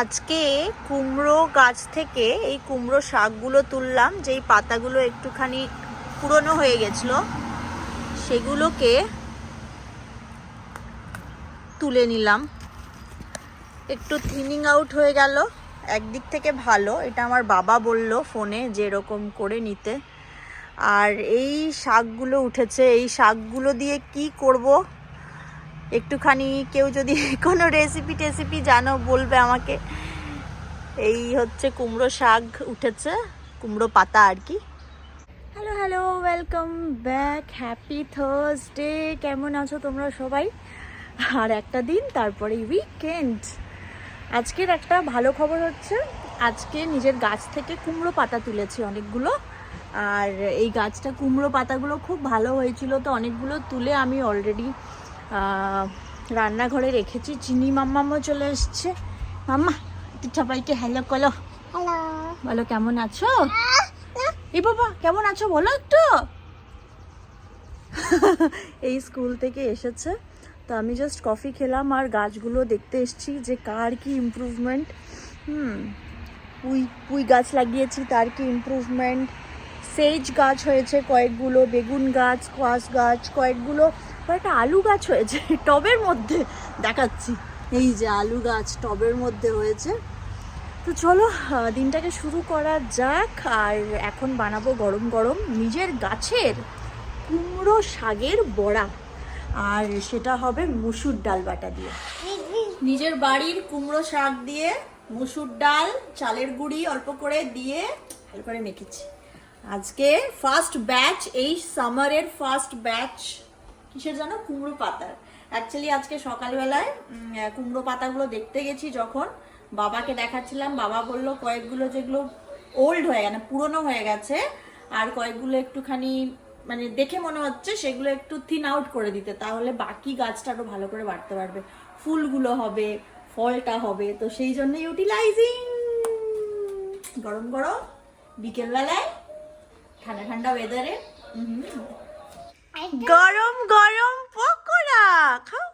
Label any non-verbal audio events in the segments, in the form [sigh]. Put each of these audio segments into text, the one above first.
আজকে কুমড়ো গাছ থেকে এই কুমড়ো শাকগুলো তুললাম, যেই পাতাগুলো একটুখানি পুরনো হয়ে গেছিল, সেগুলোকে তুলে নিলাম। একটু থিনিং আউট হয়ে গেল, একদিক থেকে ভালো, এটা আমার বাবা বলল ফোনে যে এরকম করে নিতে। আর এই শাকগুলো উঠেছে, এই শাকগুলো দিয়ে কি করব? একটুখানি কেউ যদি [laughs] কোনো রেসিপি টেসিপি জানো, বলবে আমাকে। এই হচ্ছে কুমড়ো শাক উঠেছে, কুমড়ো পাতা আর কি। Hello hello welcome back happy Thursday কেমন আছো তোমরা সবাই? আর একটা দিন, তারপরে উইকেন্ড আজকের একটা ভালো খবর হচ্ছে, আজকে নিজের গাছ থেকে কুমড়ো পাতা তুলেছি অনেকগুলো। আর এই গাছটা কুমড়ো পাতাগুলো খুব ভালো হয়েছিল, তো অনেকগুলো তুলে আমি অলরেডি রান্নাঘরে রেখেছি। চিনি মাম্মামও চলে এসছে। মাম্মা একটু সবাইকে হ্যালো হ্যালো বলো কেমন আছো? এ বাবা কেমন আছো? বলো একটু। [laughs] এই স্কুল থেকে এসেছে। তো আমি জাস্ট কফি খেলাম আর গাছগুলো দেখতে এসেছি যে কার কি ইমপ্রুভমেন্ট হুম পুই পুঁই গাছ লাগিয়েছি তার কি ইমপ্রুভমেন্ট সেজ গাছ হয়েছে কয়েকগুলো বেগুন গাছ কোয়াশ গাছ কয়েকগুলো কয়েকটা আলু গাছ হয়েছে, টবের মধ্যে, দেখাচ্ছি। এই যে আলু গাছ টবের মধ্যে হয়েছে। তো চলো দিনটাকে শুরু করা যাক, আর এখন বানাবো গরম গরম নিজের গাছের কুমড়ো শাকের বড়া, আর সেটা হবে মুসুর ডাল বাটা দিয়ে। নিজের বাড়ির কুমড়ো শাক দিয়ে মুসুর ডাল, চালের গুঁড়ি অল্প করে দিয়ে ভালো করে মেখেছি। আজকে ফার্স্ট ব্যাচ এই সামারের ফার্স্ট ব্যাচ কিসের জানো? কুমড়ো পাতার। অ্যাকচুয়ালি আজকে সকালবেলায় কুমড়ো পাতাগুলো দেখতে গেছি যখন। বাবাকে দেখাচ্ছিলাম। বাবা বলল, কয়েকগুলো যেগুলো ওল্ড হয়ে গেছে পুরনো হয়ে গেছে, আর কয়েকগুলো একটুখানি মানে দেখে মনে হচ্ছে সেগুলো একটু থিন আউট করে দিতে। তাহলে বাকি গাছটা আরও ভালো করে বাড়তে পারবে। ফুলগুলো হবে, ফলটা হবে। তো সেই জন্য ইউটিলাইজিং গরম গরম, বিকেলবেলায়, ঠান্ডা ঠান্ডা ওয়েদারে গরম গরম পকোড়া। খাও।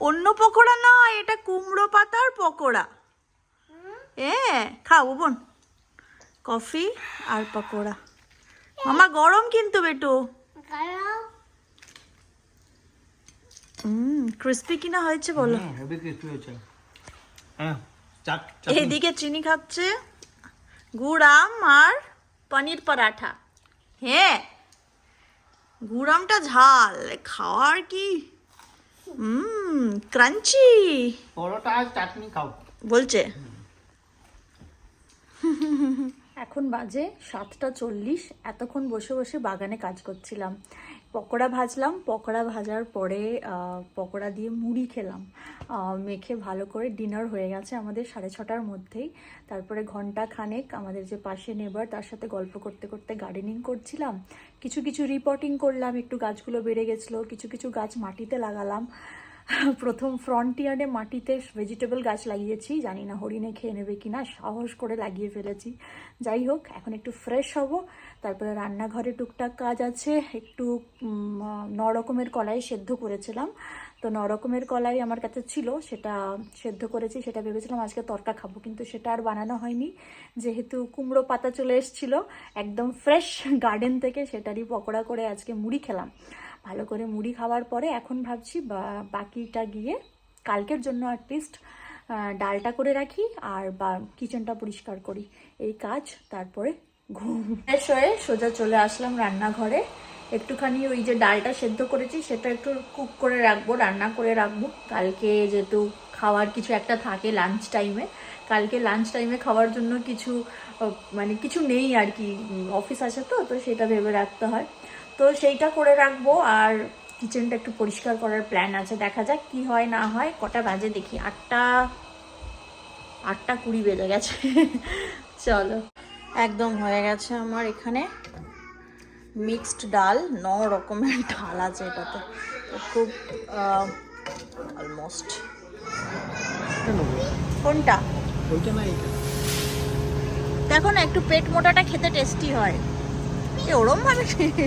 অন্য পকোড়া। নয় এটা কুমড়ো পাতার পকোড়া। এ খাও বোন। কফি আর পকোড়া। মামা গরম কিন্তু বেটু। হুম ক্রিস্পি কিনা হয়েছে বলো। হ্যাঁ, চাট এদিকে চিনি খাচ্ছে। গুড় আম আর পনির পরাঠা। হ্যাঁ গুড়মটা ঝাল খাওয়ার কি? হুম ক্রাঞ্চি। পরোটা আর চাটনি খাও। বলছে। এখন বাজে সাতটা চল্লিশ এতক্ষণ বসে বসে বাগানে কাজ করছিলাম। পকোড়া ভাজলাম। পকোড়া ভাজার পরে পকোড়া দিয়ে মুড়ি খেলাম। মেখে ভালো করে ডিনার হয়ে গেছে আমাদের সাড়ে ছটার মধ্যেই। তারপরে ঘণ্টা খানেক আমাদের যে পাশে নেবার, তার সাথে গল্প করতে করতে গার্ডেনিং করছিলাম। কিছু কিছু রিপোর্টিং করলাম, একটু গাছগুলো বেড়ে গেছিল, কিছু কিছু গাছ মাটিতে লাগালাম। প্রথম ফ্রন্টিয়ারে মাটিতে ভেজিটেবল গাছ লাগিয়েছি জানি না হরিণে খেয়ে নেবে কিনা সাহস করে লাগিয়ে ফেলেছি। যাই হোক এখন একটু ফ্রেশ হব তারপরে রান্নাঘরে টুকটাক কাজ আছে একটু উম, আহ, ন রকমের কলাই সেদ্ধ করেছিলাম। তো ন রকমের কলাই আমার কাছে ছিল সেটা সেদ্ধ করেছি সেটা ভেবেছিলাম আজকে তরকা খাব কিন্তু সেটা আর বানানো হয়নি। যেহেতু কুমড়ো পাতা চলে এসেছিল একদম ফ্রেশ গার্ডেন থেকে সেটারই পকোড়া করে আজকে মুড়ি খেলাম। ভালো করে মুড়ি খাওয়ার পরে এখন ভাবছি বাকিটা গিয়ে কালকের জন্য অ্যাটলিস্ট ডালটা করে রাখি আর বা কিচেনটা পরিষ্কার করি। এই কাজ, তারপরে ঘুম। ফ্রেশ হয়ে সোজা চলে আসলাম রান্নাঘরে। একটুখানি ওই যে ডালটা সেদ্ধ করেছি, সেটা একটু কুক করে রাখব, রান্না করে রাখব। কালকে যেহেতু খাওয়ার কিছু একটা থাকে লাঞ্চ টাইমে কালকে লাঞ্চ টাইমে খাওয়ার জন্য কিছু মানে কিছু নেই আর কি অফিস আছে তো তো সেটা ভেবে রাখতে হয়। তো সেইটা করে রাখব। আর কিচেনটা একটু পরিষ্কার করার প্ল্যান আছে। দেখা যাক কি হয় না হয়। কটা বাজে দেখি। আটটা আটটা কুড়ি বেজে গেছে। [laughs] চলো। একদম হয়ে গেছে আমার এখানে মিক্সড ডাল। ন রকমের ডাল আছে এটাতে। খুব অলমোস্ট কোনটা। দেখো না একটু পেট মোটাটা খেতে টেস্টি হয়। এ ভাবে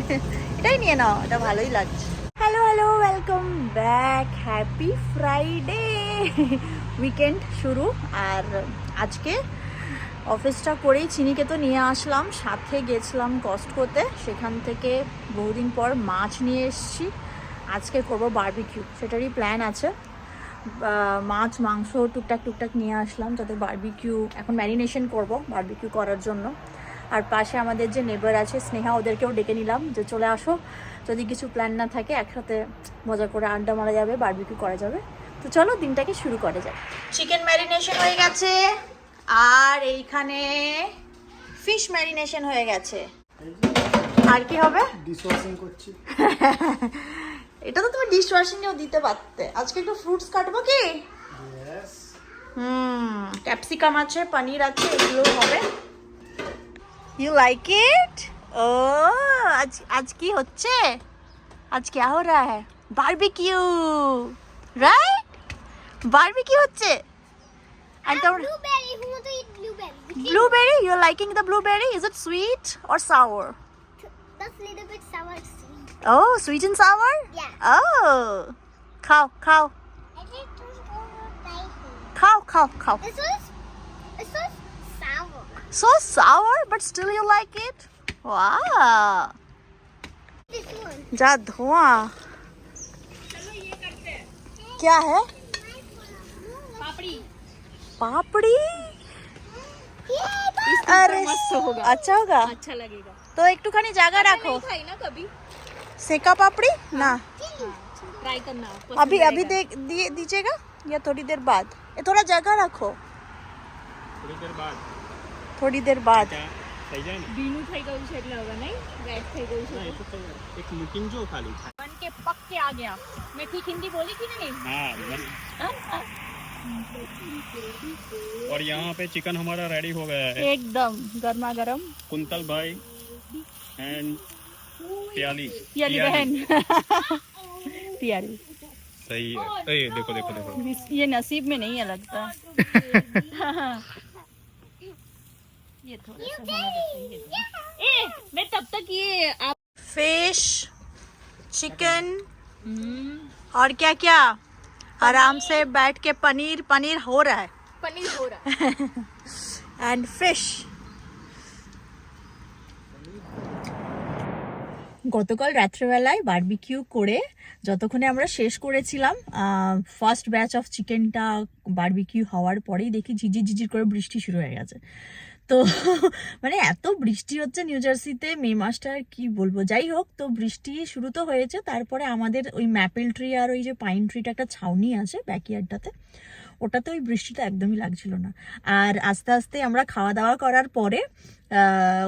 [laughs] এটাই নিয়ে নাও, এটা ভালোই লাগছে। Hello hello welcome back happy Friday weekend শুরু, আর আজকে অফিসটা করেই চিনিকে তো নিয়ে আসলাম, সাথে গেছিলাম কস্টকোতে সেখান থেকে বহুদিন পর মাছ নিয়ে এসেছি। আজকে করব বারবিকিউ সেটারই প্ল্যান আছে। মাছ, মাংস টুকটাক টুকটাক নিয়ে আসলাম, যাতে বারবিকিউ এখন ম্যারিনেশন করব বারবিকিউ করার জন্য। আর পাশে আমাদের যে নেবার আছে স্নেহা ওদেরকেও ডেকে নিলাম যে চলে আসো। যদি কিছু প্ল্যান না থাকে একসাথে মজা করে আড্ডা মারা যাবে বারবিকিউ করা যাবে। তো চলো দিনটাকে শুরু করা যাক। চিকেন ম্যারিনেশন হয়ে গেছে। আর এইখানে ফিশ ম্যারিনেশন হয়ে গেছে। আর কি হবে? ডিশওয়াশিং করছি। [laughs] এটা তো তুমি ডিশ ওয়াশিংয়েও দিতে পারতে। আজকে একটু ফ্রুটস কাটবো কি? ইয়েস হুম ক্যাপসিকাম আছে পনির আছে এগুলো হবে। ইউ লাইক ইট ও আজ আজ কি হচ্ছে আজ क्या हो रहा है বারবিকিউ রাইট বারবিকিউ হচ্ছে আর তোমরা Blueberry. Who want to eat blueberry? blueberry you're liking the blueberry is it sweet or sour That's a little bit sour sweet. oh sweet and sour Yeah. oh খাও খাও I think this one was spicy. খাও খাও খাও This was, this was sour. So sour, but still you like it? Wow. This one. जा hai क्या है? पापड़ी। पापड़ी अरे होगा अच्छा होगा। अच्छा लगेगा तो एक टू खानी जागा अच्छा रखो। ना कभी। सेका पापड़ी? हाँ। ना। ट्राई करना अभी अभी देख दीजिएगा? या थोड़ी देर बाद? ये थोड़ा जगह रखो। थोड़ी देर बाद। थोड़ी देर बाद क्या सही जाए ना बीनू થઈ ગયું છે એટલે હવે નહીં રેડ થઈ ગયું છે ना, ये तो सही है। एक लुकिंग जो खाली બન કે પક કે आ गया मैं ठीक हिंदी बोली कि नहीं हाँ बस। और यहाँ पे चिकन हमारा रेडी हो गया है एकदम गर्मा गर्म कुंतल भाई एंड प्याली पियाली बहन [laughs] पियाली सही है ए, देखो देखो देखो ये नसीब में नहीं है लगता [laughs] ये थोड़ा सा होने देते हैं, ये थोड़ा। ए मैं तब तक ये आप फिश चिकन हम्म, और क्या क्या आराम से बैठ के पनीर पनीर हो रहा है पनीर हो रहा है [laughs] and fish গতকাল রাত্রেবেলায় বারবিকিউ করে যতক্ষণে আমরা শেষ করেছিলাম ফার্স্ট ব্যাচ অফ চিকেনটা বারবিকিউ হওয়ার পরেই দেখি ঝিঝির ঝিঝির করে বৃষ্টি শুরু হয়ে গেছে তো [laughs] মানে এত বৃষ্টি হচ্ছে নিউ জার্সিতে, মে মাসটা আর কি বলব? যাই হোক, তো বৃষ্টি শুরু তো হয়েছে। তারপরে আমাদের ওই ম্যাপেল ট্রি আর ওই যে পাইন ট্রিটা একটা ছাউনি আছে ব্যাকইয়ার্ডটাতে, ওটাতে ওই বৃষ্টিটা একদমই লাগছিল না। আর আস্তে আস্তে আমরা খাওয়া দাওয়া করার পরে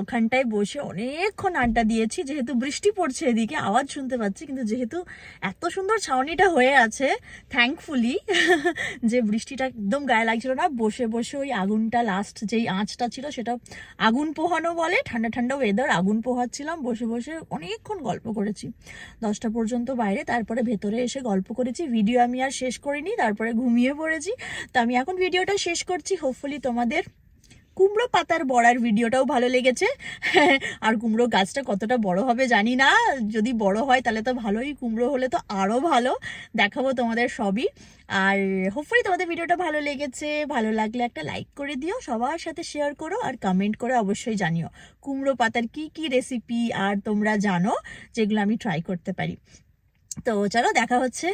ওখানটায় বসে অনেকক্ষণ আড্ডা দিয়েছি। যেহেতু বৃষ্টি পড়ছে এদিকে, আওয়াজ শুনতে পাচ্ছি, কিন্তু যেহেতু এত সুন্দর ছাউনিটা হয়ে আছে থ্যাঙ্কফুলি [laughs] যে বৃষ্টিটা একদম গায়ে লাগছিল না, বসে বসে ওই আগুনটা লাস্ট যেই আঁচটা ছিল, সেটা আগুন পোহানো বলে, ঠান্ডা ঠান্ডা ওয়েদার আগুন পোহাচ্ছিলাম, বসে বসে অনেকক্ষণ গল্প করেছি। দশটা পর্যন্ত বাইরে, তারপরে ভেতরে এসে গল্প করেছি ভিডিও আমি আর শেষ করিনি, তারপরে ঘুমিয়ে পড়েছি। তো আমি এখন ভিডিওটা শেষ করছি হোপফুলি তোমাদের কুমড়ো পাতার বড়ার ভিডিওটাও ভালো লেগেছে। আর কুমড়ো গাছটা কতটা বড় হবে জানি না। যদি বড় হয় তাহলে তো ভালোই, কুমড়ো হলে তো আরও ভালো। দেখাবো তোমাদের সবই। আর হোপফুলি তোমাদের ভিডিওটা ভালো লেগেছে। ভালো লাগলে একটা লাইক করে দিও, সবার সাথে শেয়ার করো আর কমেন্ট করে অবশ্যই জানিও। কুমড়ো পাতার কি কি রেসিপি আর তোমরা জানো, যেগুলো আমি ট্রাই করতে পারি। তো চলো, দেখা হচ্ছে।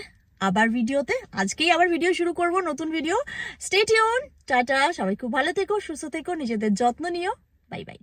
আবার ভিডিওতে। আজকেই আবার ভিডিও শুরু করব, নতুন ভিডিও স্টেটিওন টাটা, সবাই খুব ভালো থেকো, সুস্থ থেকো, নিজেদের যত্ন নিও। Bye bye